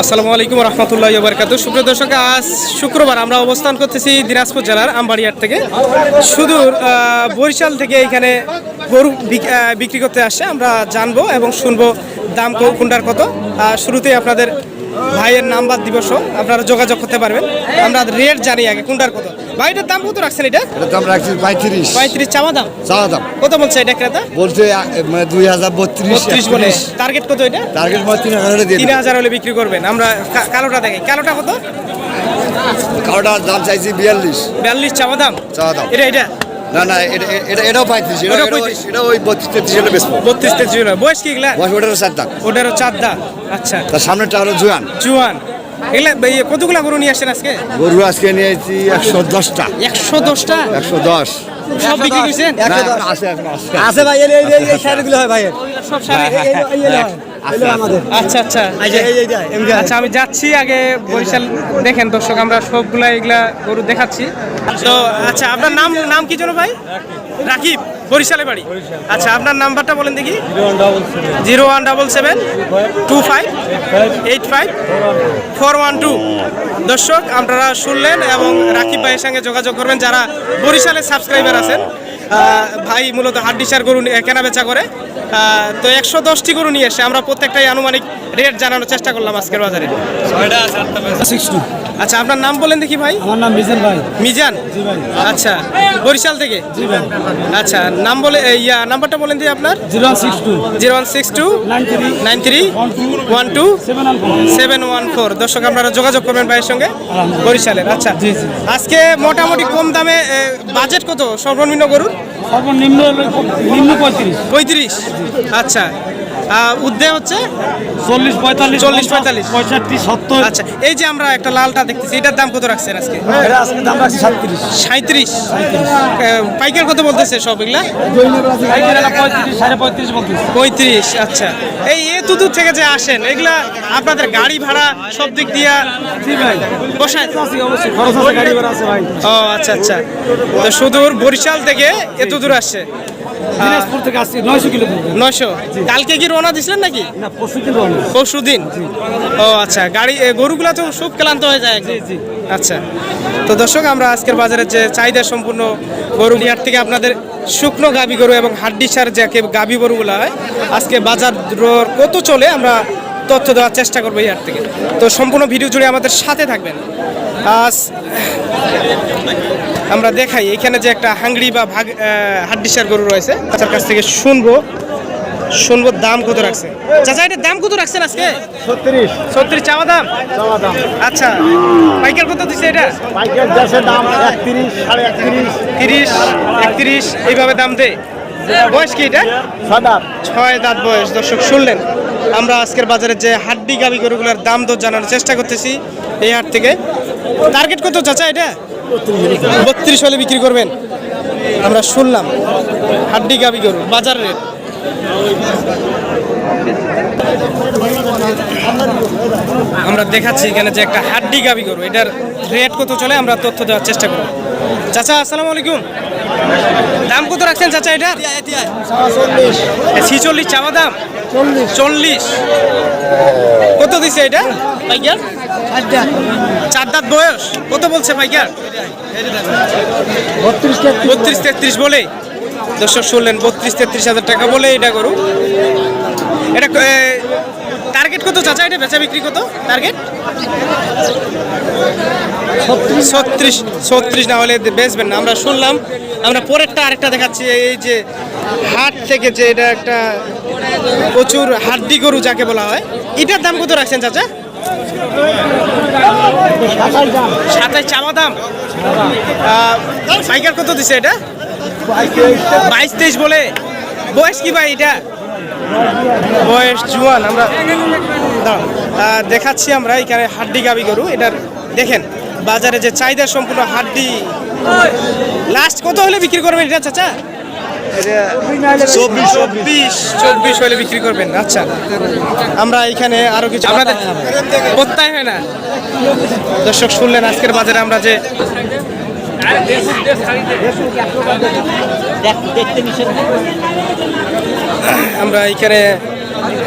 আসসালামু আলাইকুম রহমতুল্লাহ বরকাত সুপ্রিয় দর্শক, আজ শুক্রবার আমরা অবস্থান করতেছি দিনাজপুর জেলার আমবাড়িয়ার থেকে। সুদূর বরিশাল থেকে এখানে গরু বিক্রি করতে আসে। আমরা জানব এবং শুনব দাম কোনটার কত। শুরুতেই আপনাদের ভাইয়ের নাম্বার দিবস আপনারা যোগাযোগ করতে পারবেন। আমরা রেট জানি আগে কোনটার কত? ভাই এটার দাম কত রাখছেন এটা? এটা দাম রাখছি পঁয়ত্রিশ। পঁয়ত্রিশ চাওয়া দাম? চাওয়া দাম। কত বলছে এটা ক্রেতা? বলছে মানে দুই হাজার বত্রিশ বত্রিশ বলে। টার্গেট কত এটা? টার্গেট মানে তিন হাজার তিন হাজার হলে বিক্রি করবেন। আমরা কালোটা দেখি। কালোটা কত? কারোটার দাম চাইছি বিয়াল্লিশ। বিয়াল্লিশ চাওয়া দাম? চাওয়া দাম। এটা এটা? না না এটা এটা এটাও পঁয়ত্রিশ এটা এটা ওই- 35 এটা ওই বত্রিশ তেত্রিশ হলে বেসবো বত্রিশ তেত্রিশ হলো। বয়স কি এগুলা? বয়স ওটারও চার দাম ওটারও চার দা আচ্ছা। তার সামনেটা হলো জুয়ান। জুয়ান। এগুলা এই কতগুলা গরু নিয়ে আসছেন আজকে? গরু আজকে নিয়েছি একশো দশটা। একশো দশটা? একশো দশ। সব বিক্রি করছেন? আছে ভাই এই এই এই হয় ভাইয়ের। সব সারি আচ্ছা আচ্ছা এমনি আচ্ছা আমি যাচ্ছি আগে বরিশাল। দেখেন দর্শক আমরা সবগুলা এগুলা গরু দেখাচ্ছি। তো আচ্ছা আপনার নাম নাম কি যেন ভাই? রাকিব। বরিশালে বাড়ি। আচ্ছা আপনার নাম্বারটা বলেন দেখি। Zero one double seven. Two five eight five four one two. দর্শক আপনারা শুনলেন এবং রাকিব ভাইয়ের সঙ্গে যোগাযোগ করবেন যারা বরিশালের সাবস্ক্রাইবার আছেন। ভাই মূলত হাড্ডিসার গরু কেনা বেচা করে। তো একশো দশটি গরু নিয়ে এসে আমরা প্রত্যেকটাই আনুমানিক রেট জানানোর চেষ্টা করলাম আজকের বাজারে। সিক্স টু আচ্ছা আপনার নাম বলেন দেখি ভাই। আমার নাম মিজান ভাই। মিজান? আচ্ছা বরিশাল থেকে? আচ্ছা নাম বলে ইয়া নাম্বারটা বলেন দিই আপনার। Zero one six two. Zero one six two. Nine three. One two. Seven one four. দর্শক আপনারা যোগাযোগ করবেন ভাইয়ের সঙ্গে বরিশালের। আচ্ছা জি, জি। আজকে মোটামুটি কম দামে বাজেট কত সর্বনিম্ন গরুর? সর্বনিম্ন নিম্ন পঁয়ত্রিশ। পঁয়ত্রিশ? আচ্ছা। উদ্দে হচ্ছে চল্লিশ পঁয়তাল্লিশ চল্লিশ, পঁয়তাল্লিশ। পঁয়ষট্টি সত্তর। আচ্ছা এই যে আমরা একটা লালটা দেখতেছি এটার দাম কত রাখছেন আজকে? এটা আজকে দাম রাখছি সাতত্রিশ সাঁত্রিশ। পাইকার কত বলতেছে সব এগুলা? পঁয়ত্রিশ সাড়ে পঁয়ত্রিশ বলতিস পঁয়ত্রিশ আচ্ছা। এই এত দূর থেকে যে আসেন এগুলা আপনাদের গাড়ি ভাড়া সব দিক দিয়া ভাই। বসায়? অবশ্যই। খরচ আছে গাড়ি ভাড়া আছে ভাই। ও আচ্ছা আচ্ছা। তো সুদূর বরিশাল থেকে এত দূর আসছে। দিনাজপুর থেকে আসছি নয়শো কিলো দূর। নয়শো কালকে কি রওনা দিছিলেন নাকি না পরশু দিন। পরশু দিন ও আচ্ছা গাড়ি গরুগুলা তো খুব ক্লান্ত হয়ে যায় একদম। জি। আচ্ছা তো দর্শক আমরা আজকের বাজারে যে চাহিদা সম্পূর্ণ গরু হাট থেকে আপনাদের শুকনো গাবি গরু এবং হাড্ডি সার যাকে গাবি গরুগুলো হয় আজকে বাজার কত চলে আমরা তথ্য দেওয়ার চেষ্টা করব এই হাট থেকে তো সম্পূর্ণ ভিডিও জুড়ে আমাদের সাথে থাকবেন আজ আমরা দেখাই এখানে যে একটা হাঙ্গড়ি বা ভাগ হাড্ডিসার গরু রয়েছে তার কাছ থেকে শুনব শুনব দাম কত রাখছে। চাচা এটার দাম কত রাখছেন আজকে? ছত্রিশ। সত্তর চাওয়া দাম? চাওয়া দাম। আচ্ছা পাইকার কত দিচ্ছে এটা? পাইকার দেশের দাম একত্রিশ সাড়ে একত্রিশ। তিরিশ একত্রিশ এইভাবে দাম দেয়। বয়স কি এটা? ছয় দাঁত। বয়স দর্শক শুনলেন। আমরা আজকের বাজারে যে হাড্ডি গাবি গরুগুলোর দাম দর জানার চেষ্টা করতেছি এই হাট থেকে। টার্গেট কত চাচা এটা? বত্রিশ হলে বিক্রি করবেন। আমরা শুনলাম, হাড্ডি গাবি গরু, বাজার রেট। আমরা দেখাচ্ছি এখানে যে একটা হাড্ডি গাবি গরু, এটার রেট কত চলে, আমরা তথ্য দেওয়ার চেষ্টা করব। চাচা, আসসালামু আলাইকুম। দাম কত রাখছেন চাচা এটা? ছিচল্লিশ চাওয়া দাম? চল্লিশ। কত দিছে এটা? পাইকার চার দাঁত বয়স। কত বলছে পাইকার বত্রিশ তেত্রিশ বলে। দর্শক শুনলেন বত্রিশ তেত্রিশ হাজার টাকা বলে এটা করু এটা টার্গেট কত চাচা এটা? বেচা বিক্রি কত? টার্গেট ছত্রিশ? ছত্রিশ না হলে বেচবেন না। আমরা শুনলাম আমরা পরেরটা আরেকটা দেখাচ্ছি এই যে হাট থেকে যে এটা একটা প্রচুর হাড্ডি গরু যাকে বলা হয়। এটার দাম কত রাখছেন চাচা? সাতাশ চাওয়া দাম। পাইকার কত দিছে এটা? বাইশ তেইশ বলে। বয়স কি ভাই এটা? বয়স জুয়ান আমরা দাঁড়ান। দেখাচ্ছি আমরা এখানে হাড্ডি গাবি গরু এটার দেখেন বাজারে যে চাহিদা সম্পূর্ণ হাড্ডি। লাস্ট কত হলে বিক্রি করবেন এটা চাচা? চব্বিশ। হলে বিক্রি করবেন আচ্ছা। আমরা এখানে আরও কিছু প্রত্যয় হয় না। দর্শক শুনলেন আজকের বাজারে আমরা যে আমরা এখানে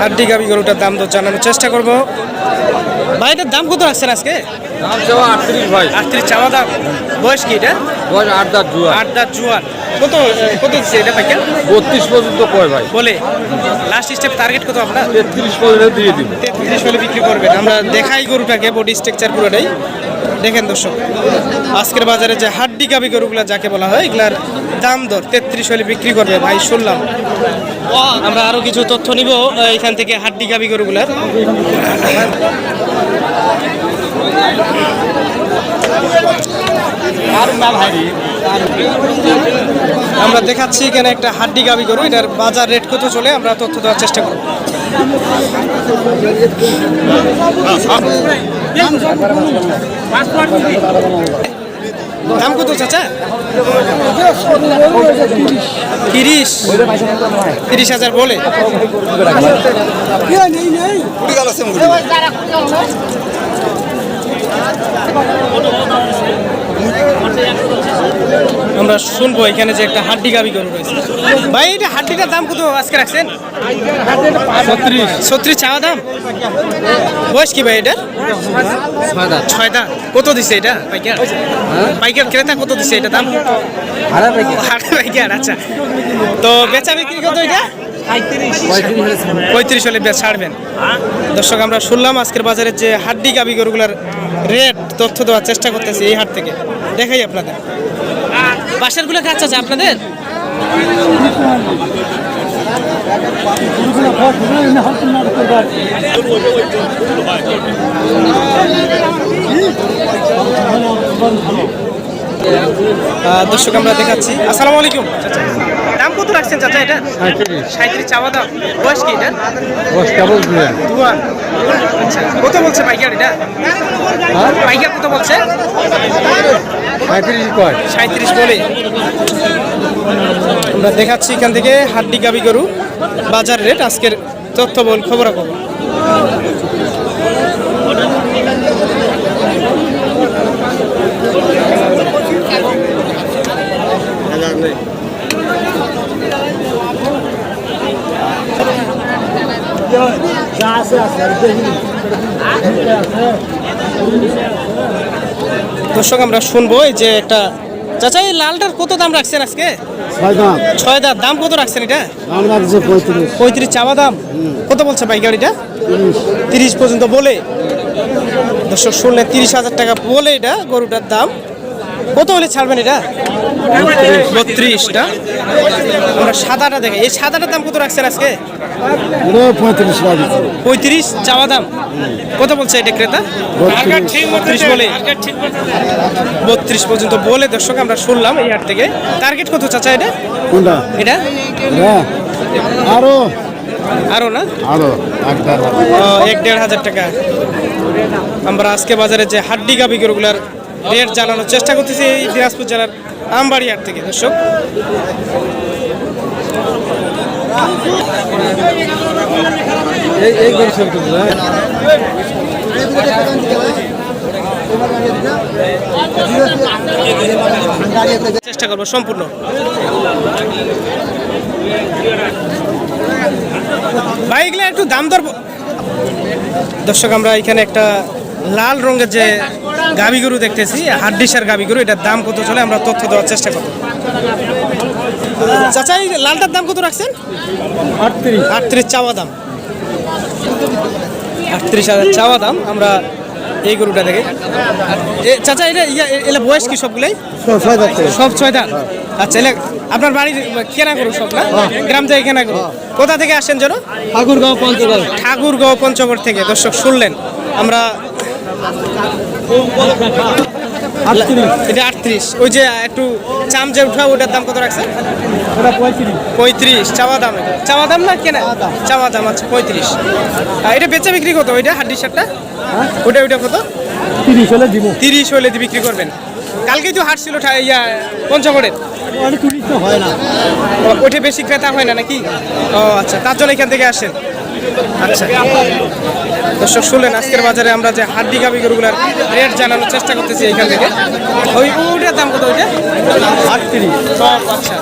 হাড্ডি গাবি গরুটার দাম দর জানানোর চেষ্টা করব। ভাই এটার দাম কত রাখছেন আজকে? দাম চাওয়া আটত্রিশ ভাই। আটত্রিশ চাওয়া দাম। বয়স কি এটা? বয়স আট দাঁত জুয়া আট দাঁত জুয়ান কত কত দিচ্ছে এটা পাইকার বত্রিশ পর্যন্ত কয় ভাই। বলে। লাস্ট স্টেপ টার্গেট কত আপনার? তেত্রিশ পর্যন্ত দিয়ে দিব। তেত্রিশ হলে বিক্রি করবেন। আমরা দেখাই গরুটাকে বডি স্ট্রাকচার পুরোটাই। দেখেন দর্শক, আজকের বাজারে যে হাড্ডি গাবি গরুগুলা যাকে বলা হয়, এগুলার দাম দর তেত্রিশ হলে বিক্রি করবে ভাই, শুনলাম। আমরা আরও কিছু তথ্য নিব, এখান থেকে হাড্ডি গাবি গরুগুলার আমরা দেখাচ্ছি এখানে একটা হাড্ডি গাবি গরু, এটার বাজার রেট কত চলে, আমরা তথ্য দেওয়ার চেষ্টা করব। দাম কত চাচা? তিরিশ। তিরিশ হাজার বলে। আমরা শুনব এখানে যে একটা হাড্ডি গাবি গরু রয়েছে। ভাই এটা হাড্ডিটার দাম কত আজকে রাখছেন? ছত্রিশ। চাওয়া দাম? বয়স কি ভাই এটা ছয় দাম কত দিছে এটা? পাইকার। পাইকার ক্রেতা কত দিছে এটা দাম? পাইকার। আচ্ছা। তো বেচা বিক্রি কত এটা? পঁয়ত্রিশ হলে ছাড়বেন। দর্শক আমরা শুনলাম আজকের বাজারে যে হাড্ডি গাবি গরুগুলার রেট তথ্য দেওয়ার চেষ্টা করতেছি এই হাট থেকে। দেখাই আপনাদের। বাসারগুলো আছে আপনাদের? দর্শক আমরা দেখাচ্ছি। আসসালামু আলাইকুম। চাচা দাম কত রাখছেন চাচা এটা? সাঁত্রিশ। চাওয়া দাম বয়স কি এটা? দুয়ান আচ্ছা কত বলছে পাইকার এটা? পাইকার কত বলছে? সাঁত্রিশ বলে। আমরা দেখাচ্ছি এখান থেকে হাড্ডি গাবি গরু। বাজার রেট আজকের তথ্য বল খবর খবর দর্শক আমরা শুনব যে একটা চাচা এই লালটার কত দাম রাখছেন আজকে? ছয় দাম। দাম দাম কত রাখছেন এটা? পঁয়ত্রিশ। চাওয়া দাম। কত বলছে গাড়িটা? তিরিশ পর্যন্ত বলে। দর্শক শুনলে তিরিশ হাজার টাকা বলে এটা গরুটার দাম। কত হলে ছাড়বেন এটা? বত্রিশটা। আমরা সাদাটা দেখে। এই সাদাটার দাম কত রাখছেন আজকে? পঁয়ত্রিশ পঁয়ত্রিশ চাওয়া দাম? কত বলছে এটা ক্রেতা? বত্রিশ বলে। বত্রিশ পর্যন্ত বলে দর্শক আমরা শুনলাম এই হাট থেকে। টার্গেট কত চাচা এটা? কোনটা? এটা? আরও? আরও না? আরও এক দেড় এক দেড় হাজার টাকা। আমরা আজকে বাজারে যে হাড্ডি গাবি গরুগুলার রেট জানানোর চেষ্টা করতেছি এই দিনাজপুর জেলার আমবাড়ি হাট থেকে, দর্শক। চেষ্টা করব সম্পূর্ণ। ভাই এগুলো একটু দাম দর দর্শক, আমরা এখানে একটা লাল রঙের যে গাবি গরু দেখতেছি হাড্ডিসার গাবি গরু এটার দাম কত চলে আমরা তথ্য দেওয়ার চেষ্টা করব। চাচা এই লালটার দাম কত রাখছেন? আটত্রিশ। আটত্রিশ চাওয়া দাম। আটত্রিশ হাজার চাওয়া দাম আমরা এই গরুটা দেখে। চাচা এটা ইয়া এলা বয়স কি সবগুলাই? সব ছয় দাঁত? আচ্ছা এলা আপনার বাড়ির কেনা করো সব না? গ্রাম থেকে কেনা করো কোথা থেকে আসেন যেন? ঠাকুরগাঁও পঞ্চগড়। ঠাকুরগাঁও পঞ্চগড় থেকে দর্শক শুনলেন। আমরা এটা আটত্রিশ। ওই যে একটু চাম যে উঠা ওটার দাম কত রাখছে ওটা পঁয়ত্রিশ। পঁয়ত্রিশ। চাওয়া দাম চাওয়া দাম না কেনা? চাওয়া দাম। আচ্ছা পঁয়ত্রিশ। এটা বেচা বিক্রি কত? ওইটা হাড্ডি শার্টটা? ওটা ওইটা কত? তিরিশ হলে দিব। তিরিশ হলে বিক্রি করবেন। কালকেই তো হাট ছিল ইয়া পঞ্চগড়ের। অনেক হয় না। ও- বেশি ক্রেতা হয় না নাকি? ও আচ্ছা তার জন্য এখান থেকে আসেন। আচ্ছা। দর্শক, শুনলেন, আজকের বাজারে আমরা যে হাড্ডি গাবি গরুগুলার রেট জানানোর চেষ্টা করতেছি এখান থেকে। ওই ওটার দাম কত ওইটা আটত্রিশ। আচ্ছা